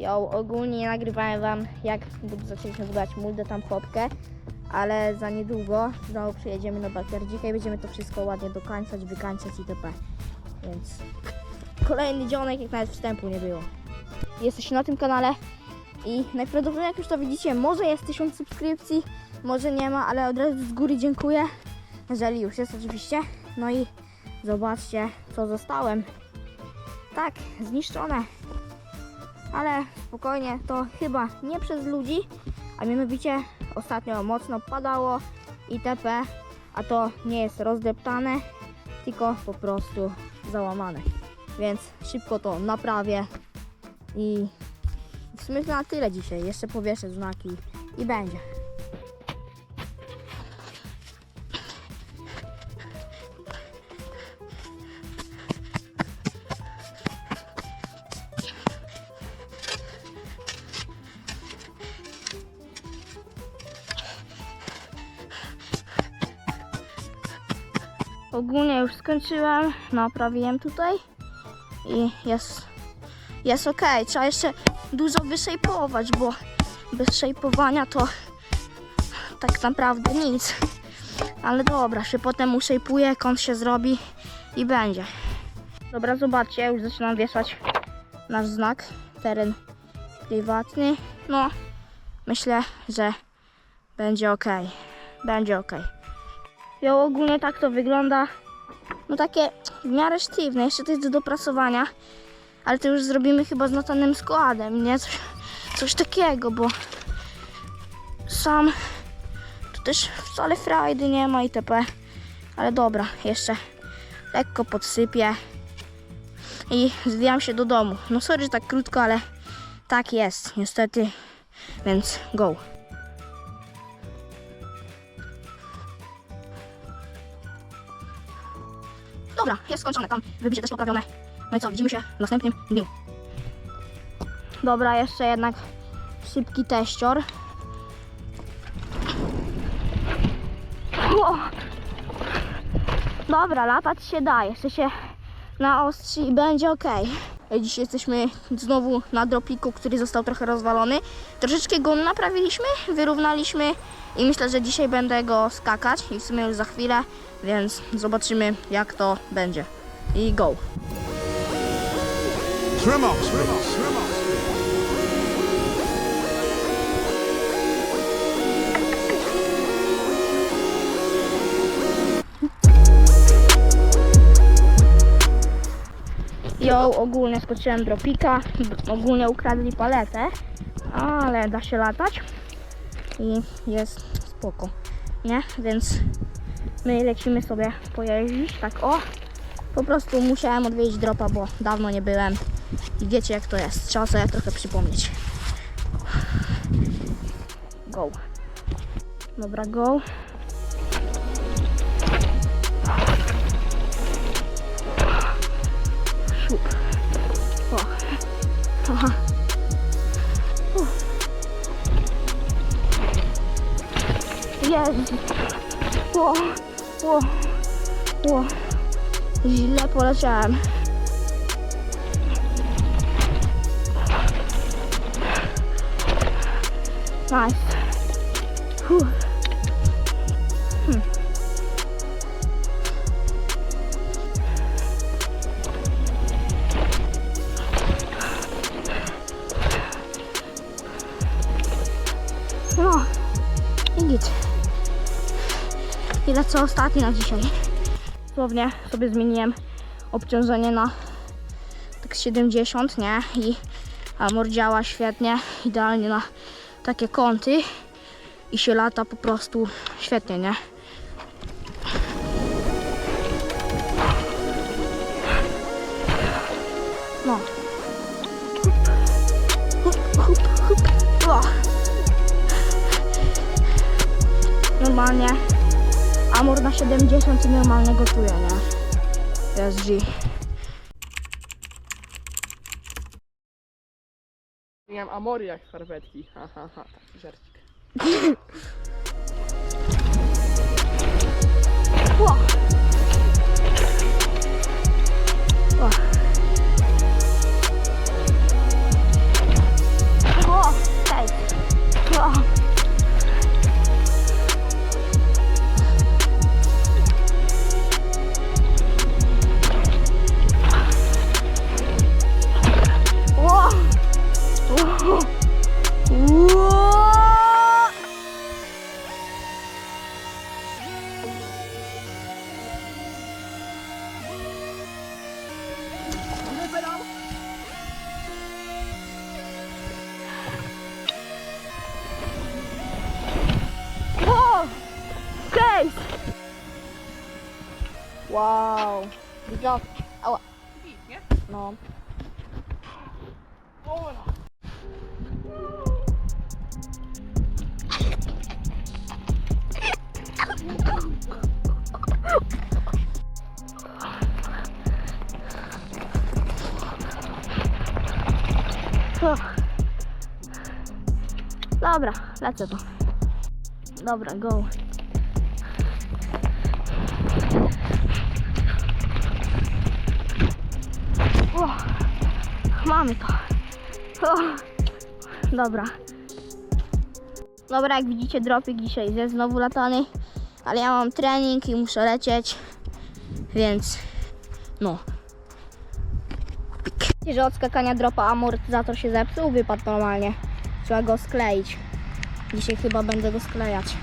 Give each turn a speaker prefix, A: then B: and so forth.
A: Ja ogólnie nie nagrywałem wam jak zaczęliśmy zbierać muldę tam chłopkę, ale za niedługo znowu przyjedziemy na backyardzika i będziemy to wszystko ładnie dokańczać, wykańczać itp. Więc kolejny dzionek jak nawet wstępu nie było. Jesteście na tym kanale i najprawdopodobniej jak już to widzicie, może jest 1000 subskrypcji, może nie ma, ale od razu z góry dziękuję, jeżeli już jest oczywiście. No i zobaczcie co zostałem. Tak, zniszczone. Ale spokojnie, to chyba nie przez ludzi, a mianowicie ostatnio mocno padało itp. A to nie jest rozdeptane, tylko po prostu załamane. Więc szybko to naprawię i w sumie na tyle dzisiaj. Jeszcze powieszę znaki i będzie. Ogólnie już skończyłem, naprawiłem tutaj i jest, jest ok. Trzeba jeszcze dużo wyszejpować, bo bez szejpowania to tak naprawdę nic. Ale dobra, się potem uszejpuje, kąt się zrobi i będzie. Dobra, zobaczcie, już zaczynam wieszać nasz znak, teren prywatny. No, myślę, że będzie ok. Będzie ok. Ja ogólnie tak to wygląda. No takie w miarę sztywne, jeszcze to jest do dopracowania. Ale to już zrobimy chyba z notanym składem, nie? Coś, coś takiego, bo sam tu też wcale frajdy nie ma itp. Ale dobra, jeszcze lekko podsypię i zwijam się do domu. No sorry, że tak krótko, ale tak jest, niestety. Więc go. Dobra, jest skończone, tam wybicie też poprawione. No i co, widzimy się w następnym dniu. Dobra, jeszcze jednak szybki teścior. Ło! Dobra, latać się da, jeszcze się naostrzy i będzie ok. Dzisiaj jesteśmy znowu na dropiku, który został trochę rozwalony. Troszeczkę go naprawiliśmy, wyrównaliśmy i myślę, że dzisiaj będę go skakać i w sumie już za chwilę, więc zobaczymy jak to będzie. I go!
B: Trim off, trim
A: Ją ogólnie skoczyłem dropika, ogólnie ukradli paletę, ale da się latać i jest spoko, nie? Więc my lecimy sobie pojeździć, tak o. Po prostu musiałem odwiedzić dropa, bo dawno nie byłem i wiecie jak to jest, trzeba sobie trochę przypomnieć. Go. Dobra, go. ถูกบอกค่ะเย็นวัววัววัวและพลชานไ Nice. Whew. Co ostatni na dzisiaj. Dosłownie sobie zmieniłem obciążenie na tak 70, nie? I armor działa świetnie, idealnie na takie kąty i się lata po prostu świetnie, nie? No. Hup, hup, hup. Normalnie Amor na 70 i normalnie gotuje, nie? Jest G.
C: Miałem amory jak skarpetki. Ha, ha, ha, taki żarcik.
A: Wow. Good. Ała. No. Dobra, lecę to. Dobra, go. O, mamy to. O, dobra. Dobra, jak widzicie, dropik dzisiaj jest znowu latany, ale ja mam trening i muszę lecieć, więc no. Pik. Że od skakania dropa amortyzator się zepsuł, wypadł normalnie. Trzeba go skleić. Dzisiaj chyba będę go sklejać.